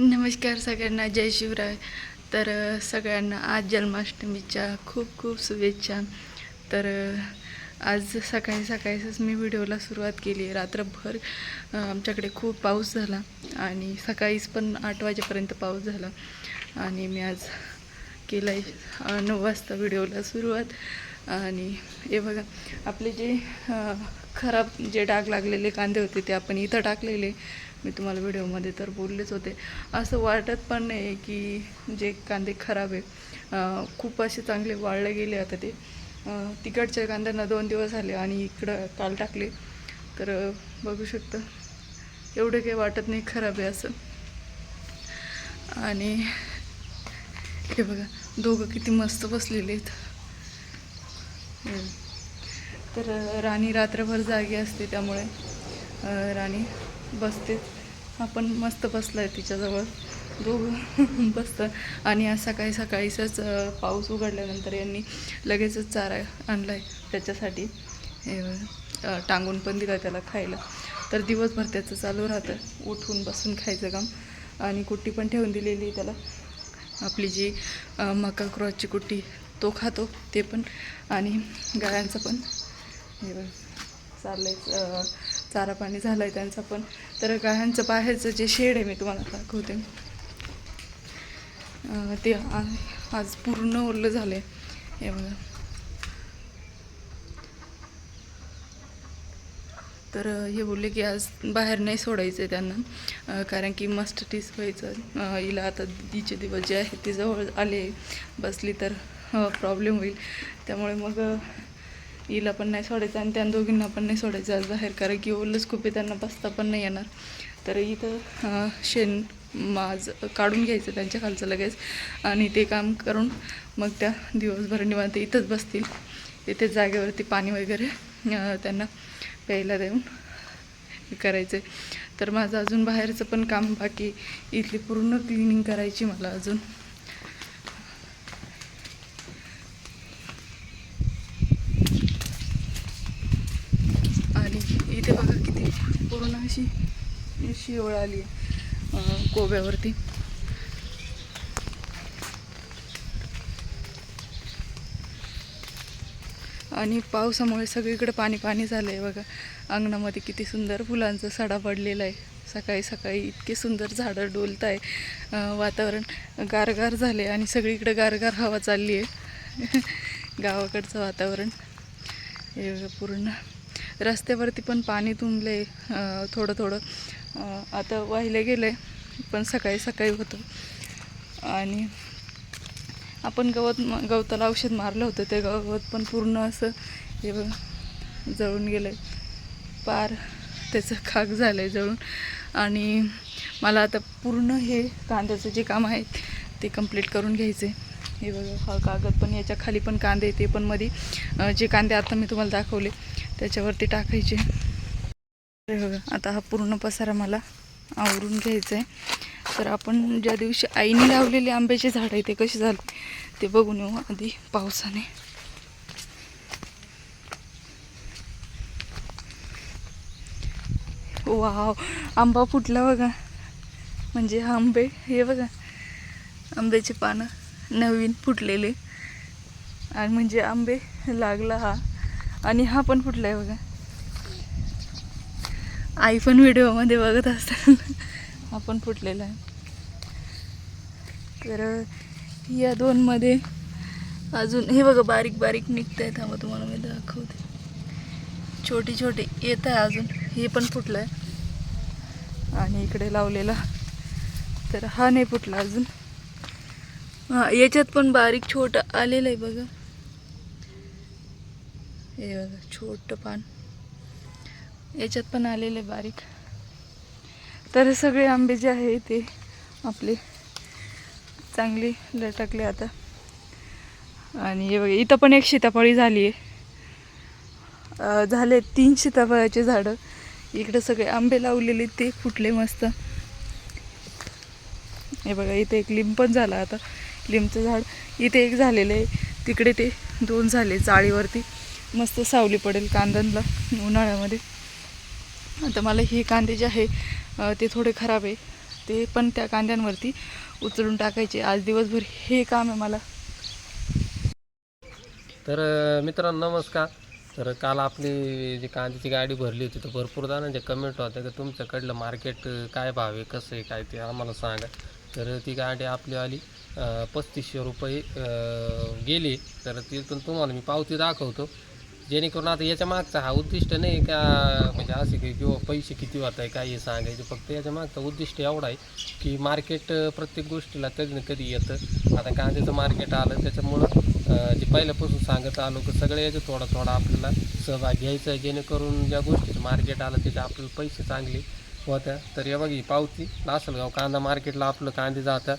नमस्कार सगळ्यांना जय शिवराय. तर सगळ्यांना आज जन्माष्टमीच्या खूप खूप शुभेच्छा. तर आज सकाळी सकाळीच मी व्हिडिओला सुरुवात केली. आहे रात्रभर आमच्याकडे खूप पाऊस झाला आणि सकाळीच पण आठ वाजेपर्यंत पाऊस झाला. आणि मी आज केला आहे नऊ वाजता व्हिडिओला सुरुवात. आणि हे बघा आपले जे खराब जे डाग लागलेले कांदे होते ते आपण इथं टाकलेले. मी तुम्हाला व्हिडिओमध्ये तर बोललेच होते. असं वाटत पण नाही की जे कांदे खराब आहे खूप असे चांगले वाळले गेले आता ते. तिकडच्या कांद्यांना दोन दिवस झाले आणि इकडं काल टाकले. तर बघू शकता. एवढं काही वाटत नाही खराब आहे असं. आणि हे बघा दोघं किती मस्त बसलेले आहेत. तर राणी रात्रभर जागी असते त्यामुळे राणी बसते. आपण मस्त बसला आहे तिच्याजवळ. दोघं बसतं आणि आज सकाळी सकाळीच पाऊस उघडल्यानंतर यांनी लगेचच चारा आणलाय त्याच्यासाठी. टांगून पण दिला त्याला खायला. तर दिवसभर त्याचं चालू राहतं. उठून बसून खायचं काम. आणि कुट्टी पण ठेवून दिलेली आहे त्याला. आपली जी मका क्रॉसची कुट्टी तो खातो ते पण. आणि गायांचं पण. हे बघ चाललंय चारा पाणी झालं आहे त्यांचं पण. तर गायांचं बाहेरचं जे शेड आहे मी तुम्हाला दाखवते. ते आज पूर्ण ओरलं झालं आहे हे बघा. तर हे बोलले की आज बाहेर नाही सोडायचं आहे त्यांना कारण की मस्टटीस व्हायचं. हिला आता दीदीचे दिवस जे आहेत ते जवळ आले. बसली तर प्रॉब्लेम होईल. त्यामुळे मग हिला पण नाही सोडायचं आणि त्या दोघींना पण नाही सोडायचं आज बाहेर कारण की ओलंच खूप आहे त्यांना बसता पण नाही येणार. तर इथं शेण माज काढून घ्यायचं त्यांच्या खालचं लगेच आणि ते काम करून मग त्या दिवसभर निवांत इथंच बसतील. इथे जागेवरती पाणी वगैरे त्यांना प्यायला देऊन करायचं करायचं तर माझं अजून बाहेरचं पण काम बाकी इथली पूर्ण क्लिनिंग करायची मला अजून आणि इथे बघा किती पूर्ण अशी शिवळ आली आहे कोब्यावरती. आणि पावसामुळे सगळीकडे पाणी पाणी झालं आहे बघा. अंगणामध्ये किती सुंदर फुलांचा सडा पडलेला आहे. सकाळी सकाळी इतके सुंदर झाडं डोलत आहे वातावरण गारगार झाले आणि सगळीकडे गारगार हवा चालली आहे गावाकडचं वातावरण. हे पूर्ण. रस्त्यावरती पण पाणी तुंबले थोडं थोडं आता वाहिले गेले पण सकाळी सकाळी होतं. आणि आपण गवत म- गवताला औषध मारलं होतं. ते गवत पण पूर्ण असं हे जळून गेलं पार त्याचं खाक झालं आहे जळून. आणि मला आता पूर्ण हे कांद्याचं जे काम आहे ते कंप्लीट करून घ्यायचे हे बघा हा कागद पण याच्या खाली पण कांदे ते पण मध्ये जे कांदे आता मी तुम्हाला दाखवले त्याच्यावरती टाकायचे. हे बघा आता हा पूर्ण पसारा मला आवरून घ्यायचा आहे तर आपण ज्या दिवशी आईने लावलेले आंब्याचे झाड आहे ते कसे झाले ते बघून येऊ आधी पावसाने. वाव आंबा फुटला बघा. म्हणजे आंबे हे बघा आंब्याचे पानं. नवीन फुटलेले. आणि म्हणजे आंबे लागला हा. आणि हा पण फुटला आहे बघा. आई पण व्हिडिओमध्ये बघत असताना हा पण फुटलेला आहे. तर या दोनमध्ये अजून हे बघा बारीक बारीक निघत आहे हा तुम्हाला मी दाखवते. छोटी छोटी येत आहे अजून. हे पण फुटलं आहे आणि इकडे लावलेला. तर हा नाही फुटला अजून. हा याच्यात पण बारीक छोटं आलेलं आहे बघा. हे बघा छोटं पान. याच्यात पण आलेलं आहे बारीक. तर सगळे आंबे जे आहे ते आपले चांगले लटकले आता. आणि हे बघा इथं पण एक सीताफळी झाली आहे. झाले तीन सीताफळाचे झाडं. इकडे सगळे आंबे लावलेले ते फुटले मस्त. हे बघा इथे एक लिंब पण झाला आता. लिंबचं झाड. इथे एक झालेलं आहे. तिकडे ते दोन झाले जाळीवरती. मस्त सावली पडेल कांद्यांना उन्हाळ्यामध्ये. आता मला हे कांदे जे आहे ते थोडे खराब आहे. ते पण त्या कांद्यांवरती उचलून टाकायचे. आज दिवसभर हे काम आहे मला. तर मित्रांनो नमस्कार. तर काल आपली जी कांद्याची गाडी भरली होती तर भरपूर जणांचे कमेंट होते की तुमच्याकडलं मार्केट काय भाव आहे कसं आहे काय ते आम्हाला सांगा. तर ती गाडी आपली आली. पस्तीसशे रुपये गेले तर तिथून तुम्हाला मी पावती दाखवतो. जेणेकरून आता याच्या मागचा हा उद्दिष्ट नाही का म्हणजे असे की किंवा पैसे किती होत आहे काय हे सांगायचं फक्त याच्या मागचा उद्दिष्ट एवढा आहे की मार्केट प्रत्येक गोष्टीला कधी ना कधी येतं. आता कांद्याचं मार्केट आलं त्याच्यामुळं जे पहिल्यापासून सांगत आलो की सगळे याचं थोडा थोडा आपल्याला सहभाग घ्यायचा आहे जेणेकरून ज्या गोष्टीचं मार्केट आलं त्याचे आपल्याला पैसे चांगले होत्या. तर हे बघ ही पावती लासलगाव कांदा मार्केटला आपलं कांदे जातात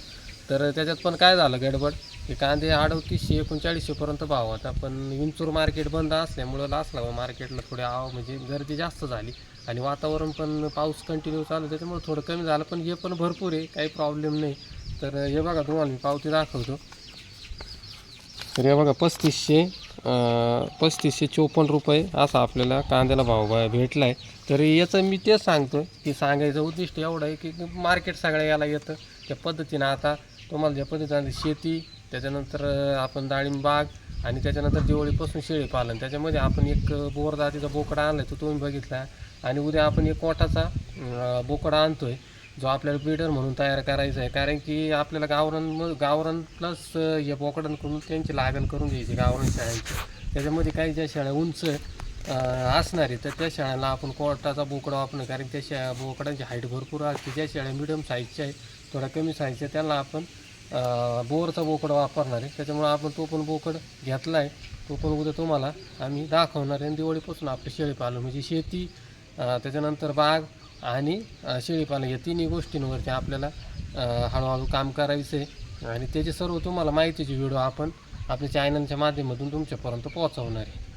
तर त्याच्यात पण काय झालं गडबड? की कांदे अडतीसशे एकोणचाळीसशेपर्यंत भाव होता. पण विंचूर मार्केट बंद असल्यामुळं लासलगाव मार्केटला थोडी आव म्हणजे गर्दी जास्त झाली. आणि वातावरण पण पाऊस कंटिन्यू चालू त्याच्यामुळे थोडं कमी झालं. पण हे पण भरपूर आहे. काही प्रॉब्लेम नाही. तर हे बघा तुम्हाला मी पावती दाखवतो. तर हे बघा पस्तीसशे पस्तीसशे चोपन्न रुपये असा आपल्याला कांद्याला भाव भेटला आहे तर याचं मी तेच सांगतो की सांगायचं उद्दिष्ट एवढं आहे की मार्केट सगळ्या याला येतं. त्या पद्धतीनं आता तुम्हाला ज्या पद्धतीनं शेती त्याच्यानंतर आपण डाळिंब बाग आणि त्याच्यानंतर दिवाळीपासून शेळी पालन. त्याच्यामध्ये आपण एक बोरदातीचा बोर जातीचा बोकडा आणला तो तुम्ही बघितला. आणि उद्या आपण एक कोटाचा बोकडा बोकडा आणतोय जो आपल्याला ब्रीडर म्हणून तयार करायचा आहे. कारण की आपल्याला गावरान गावरान प्लस हे बोकडांकडून त्यांची लागण करून घ्यायची गावरान शाळांची त्याच्यामध्ये काही ज्या शाळा उंच असणार आहे. तर त्या शेळ्यांना आपण कोर्टाचा बोकडा वापरणं कारण त्या शेळ्या बोकडांची हाईट भरपूर असते. ज्या शेळ्या मिडियम साईजच्या आहे थोडा कमी साईजच्या त्यांना आपण बोरचा बोकड वापरणार आहे. त्याच्यामुळं आपण तो पण बोकड घेतला आहे तो पण उद्या तुम्हाला आम्ही दाखवणार आहे. आणि दिवाळीपासून आपलं शेळीपालन म्हणजे शेती त्याच्यानंतर बाग आणि शेळीपालन या तिन्ही गोष्टींवरती आपल्याला हळूहळू काम करायचं आहे आणि त्याचे सर्व तुम्हाला माहितीची व्हिडिओ आपण आपल्या चॅनलच्या माध्यमातून तुमच्यापर्यंत पोहोचवणार आहे.